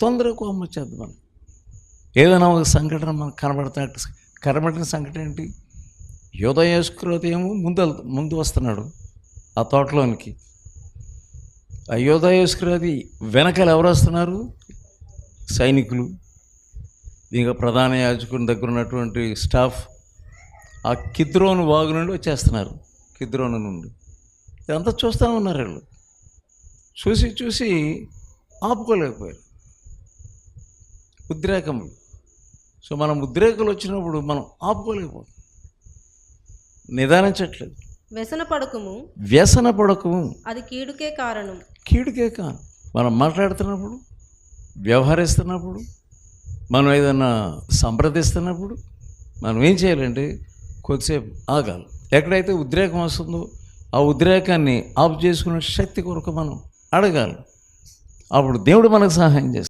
తొందరగా కోపం వచ్చేది మనం ఏదైనా ఒక సంఘటన మనకు కనబడుతున్నట్టు కనబడిన సంఘటన ఏంటి? యోధయేశ్వరత ఏమో ముందు ముందు వస్తున్నాడు ఆ తోటలోనికి. ఆ యోధయేశ్వరది వెనకాల ఎవరు వస్తున్నారు? సైనికులు. ఇంకా ప్రధాన యాజకుని దగ్గర ఉన్నటువంటి స్టాఫ్ ఆ కిద్రోను వాగు నుండి వచ్చేస్తున్నారు. కిద్రోను నుండి. ఇదంతా చూస్తూ ఉన్నారు వీళ్ళు. చూసి చూసి ఆపుకోలేకపోయారు. ఉద్రేకములు సో మనం ఉద్రేకాలు వచ్చినప్పుడు మనం ఆపుకోలేకపోతాం. నిదానించట్లేదు. వ్యసన పడకము. వ్యసన పడకము. అది కీడుకే కారణం. కీడుకే కాను మనం మాట్లాడుతున్నప్పుడు వ్యవహరిస్తున్నప్పుడు మనం ఏదైనా సంప్రదిస్తున్నప్పుడు మనం ఏం చేయాలంటే కొద్దిసేపు ఆగాలి. ఎక్కడైతే ఉద్రేకం వస్తుందో ఆ ఉద్రేకాన్ని ఆఫ్ చేసుకునే శక్తి కొరకు మనం అడగాలి. అప్పుడు దేవుడు మనకు సహాయం చేస్తాడు.